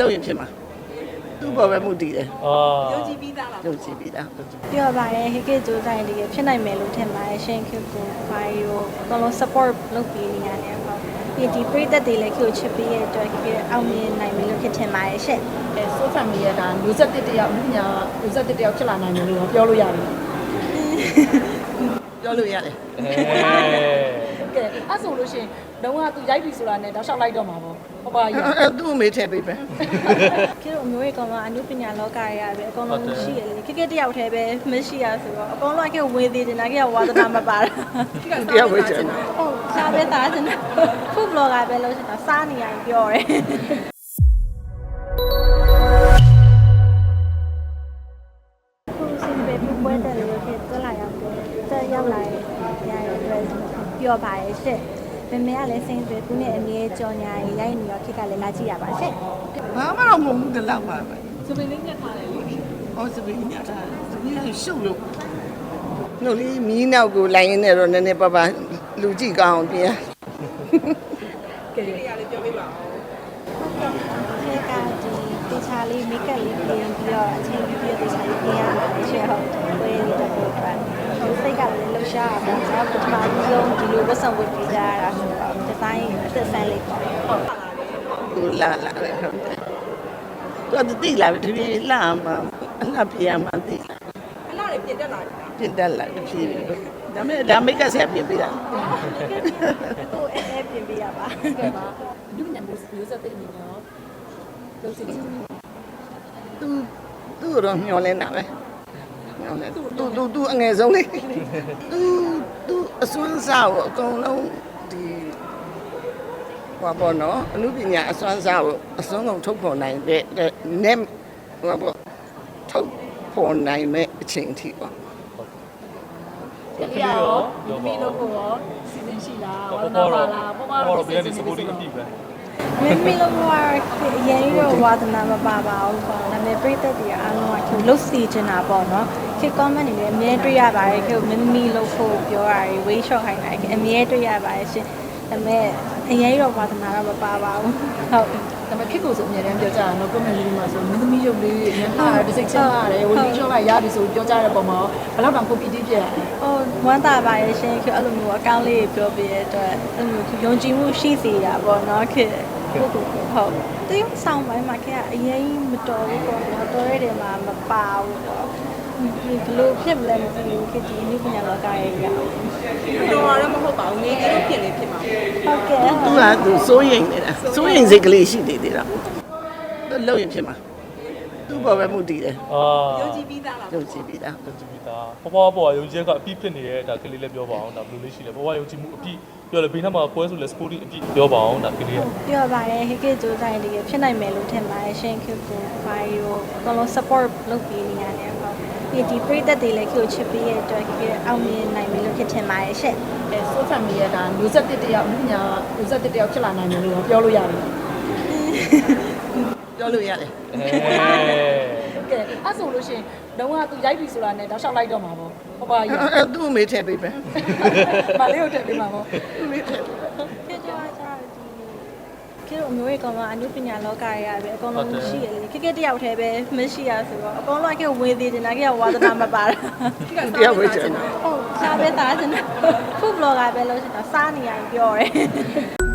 လုပ်ရင်ဖြစ်မှာသူ့ဘောပဲမှုတည်တယ်အာယုံကြည်ပြီးသားလားယုံကြည်ပြီးသားပြောပါတယ်ဟိကေဂျိုးတိုင်းတကယ်ဖြစ်နိုင်မယ်လို့ထင်ပါတယ်ရှင်ခေကိုဘာရောအကုန်လုံး support လုပ်ပေးနေရတယ်ပေါ့ဒီဒီပြည်သက်တွေလည်းခေကိုချစ်ပေးရတဲ့အတွက်ခေအောင်မြင်နိုင်ပြီလို့ဖြစ်ထင်ပါတယ်ရှင့်အဲဆိုဖမ်မီရဲ့ဒါမျိုးဆက်တစ်တယောက်လူညာမျိုးဆက်တစ်တယောက်ဖြစ်လာနိုင်တယ်လို့ပြောလို့ရတယ်ပြောလို့ရတယ်အဲကဲအဲ့ဆိုလို့ရှိရင် တော့ကသူရိုက်ပြီဆိုတာနဲ့တောက်လျှောက်လိုက်တော့မှာပေါ့ဟုတ်ပါရဲ့ အဲသူ့အမေထည့်ပေးပဲခေတို့အမျိုးတွေကောင်ကအမှုပညာလောကရပဲအကုန်လုံးရှိရလေခေခေတယောက်တည်းပဲမရှိရဆိုတော့အကုန်လုံးခေဝင်သေးတယ်နာခေကဝါသနာမပါတာတယောက်ပဲကျန်တယ်ဟုတ်စားပဲသားချင်တယ်ဖုဘလော့ကပဲလို့ရှိတာစားနေရရင်ပြောတယ်ခုစင်ပဲပြပွဲတယ်လို့ဖြစ်တက်လာရောက်တယ်တက်ရောက်လာရတဲ့အတွက်ပြောပါရဲ့ရှင့် မမေကလည်းစင်ပဲခုနဲ့အမြဲကြော်ညာရိုက်နေရောခေကလည်းလာကြည့်ရပါရှင့်ဘာမှတော့မဟုတ်ဘူးဒီလောက်ပါပဲစပင်းလေးညက်ထားတယ်လေဟောစပင်းညတာစပင်းကရှုပ်လို့နှုတ်လေးမီးနောက်ကိုလိုက်ရင်းနဲ့တော့နည်းနည်းပါးပါလူကြည့်ကောင်းအောင်ပြင်ကဲလေးရလေးပြောပြပါဦးခေကဒီတေချာလေးမိတ်ကပ်လေးပြင်ပြီးတော့အချိန်ပြည့်တေချာလေးပြင်ရပါတယ်ရှင့်ဟုတ်ဝေးလေးတော့ပေါ့ဟိုစိတ်ကလည်းလှူ ရှားတာပေါ့ကျွန်တော်ပထမဆုံးဒီလိုဝတ်ဆောင်ဝတ်ပြီးကြရတာဆိုတော့ဒီဇိုင်းအသက်ဆန်းလေးပေါ့သူလာလာတယ်ဟုတ်တယ်သူကတိလာပြီတပြေးလာမှာအလှပြရမှာတိလာအလားလေးပြင်တက်လာတယ်ပြင်တက်လာတပြေးပြီဒါမဲ့ဒါမိတ်ကဆက်ပြင်ပေးတာဟိုအဲအဲပြင်ပေးရပါကဲပါလူညာမျိုးမျိုးဆက်တစ်အနေနဲ့ရောလုပ်စီကြည့်သူသူ့တော့မျောလင်းတာပဲ မျောလင်းသူသူသူအငယ်ဆုံးလေးသူသူအစွမ်းစားကိုအကုန်လုံးဒီဟောပေါ့နော်အမှုပညာအစွမ်းစားကိုအစွမ်းကုန်ထုတ်ဖော်နိုင်တဲ့နဲ့ဟောပေါ့ထုတ်ဖော်နိုင်မဲ့အချိန်အထိပေါ့ကလေးရောမီလို့ကိုရောစီစဉ်ရှိလားဝါပေါ်သနာပေါ်ပါတော့လားပေါ်ပါပေါ်တော့တော့ပြန်နေစပူတီအပြည့်ပဲမင်းမီလိုဘွားအရင်ရောဝါသနာမပါပါဘူးပေါ့ဒါပေမဲ့ပြိသက်တွေအားလုံးကသူလုတ်စီချင်တာပေါ့နော် ခေ comment တွေလည်းအမြဲတွေ့ရပါတယ်ခေမင်းမီလို့ဖို့ပြောတာတွေ way shot ခိုင်းတာအမြဲတွေ့ရပါတယ်ရှင်ဒါပေမဲ့အရင်ရောဝါသနာတော့မပါပါဘူးဟုတ်ဒါပေမဲ့ခစ်ကိုဆိုအမြဲတမ်းပြောကြတာနော် comment လေးမှာဆိုမင်းသမီးရုပ်လေးအရင်ကတစ်စိတ်ချင်းလာတယ်ဝင်ပြီးချောလိုက်ရပြီဆိုပြောကြတဲ့ပုံမှာဘယ်တော့တောင် copy တိပြည့်ဟိုဝမ်းသာပါရဲ့ရှင်ခေအဲ့လိုမျိုးအကောင့်လေးပြောပြရတဲ့အတွက်အဲ့လိုမျိုးယုံကြည်မှုရှိစေတာပေါ့နော်ခေဟုတ်ဟုတ်တရုပ်ဆောင်ပိုင်းမှာခေကအရင်မတော်ဘူးပေါ့နော်တော်ရတဲ့မှာမပါဘူးပေါ့ဒီ ဘလို့ဖြစ်မလဲမသိဘူးခေဒီနည်းပညာလောကရဲ့ရဟုတ်တော့တော့မဟုတ်ပါဘူးငယ်ငယ်လို့ပြင်လေးဖြစ်မှာကဲ့သူကသူစိုးရိမ်နေတာစိုးရိမ်စိတ်ကလေးရှိနေသေးတာသူလုပ်ရင်ဖြစ်မှာသူ့ဘောပဲမှုတည်တယ်အာယုံကြည်ပြီးသားလားယုံကြည်ပြီးသားယုံကြည်ပြီးသားပေါ်ပေါ်ပေါ်ယုံကြည်ကအပြည့်ဖြစ်နေတဲ့ဒါကလေးလည်းပြောပါအောင်ဒါဘယ်လိုလေးရှိလဲပေါ်ပေါ်ယုံကြည်မှုအပြည့်ပြောလေဘေးနားမှာပွဲဆိုလဲစပူတီအပြည့်ပြောပါအောင်ဒါကလေးကပြောပါတယ်ဟိကေဂျိုးတိုင်းတကယ်ဖြစ်နိုင်မယ်လို့ထင်ပါတယ်ရှင်ခေကိုဘာရောအကုန်လုံး support လုပ်ပေးနေရတယ်ပေါ့ ဒီဒီပြည်သက်တွေလည်းခေကိုချစ်ပေးရတဲ့အတွက်ခေအောင်မြင်နိုင်ပြီလို့ဖြစ်ထင်ပါတယ်ရှင့်အဲဆိုဖမ်မီရဲ့ဒါမျိုးဆက်တစ်တယောက်လူညာမျိုးဆက်တစ်တယောက်ဖြစ်လာနိုင်တယ်လို့ပြောလို့ရတယ်ပြောလို့ရတယ်အဲကဲအဲ့ဆိုလို့ရှိရင်တော့ကသူရိုက်ပြီဆိုတာနဲ့တောက်လျှောက်လိုက်တော့မှာပေါ့ဟုတ်ပါရဲ့အဲသူ့အမေထည့်ပေးပဲမလေးကိုထည့်ပေးမှာပေါ့သူ့အမေထည့်ပေးခေကြွားကြဒီ ခေတို့အမျိုးတွေကောင်ကအမှုပညာလောကရပဲအကုန်လုံးရှိရလေခေခေတယောက်တည်းပဲမရှိရဆိုတော့အကုန်လုံးခေဝင်သေးတယ်နာခေကဝါသနာမပါတာတယောက်ပဲကျန်တယ်ဟုတ်စားပဲသားချင်တယ်ဖုဘလော့ကပဲလို့ရှိတာစားနေရရင်ပြောတယ်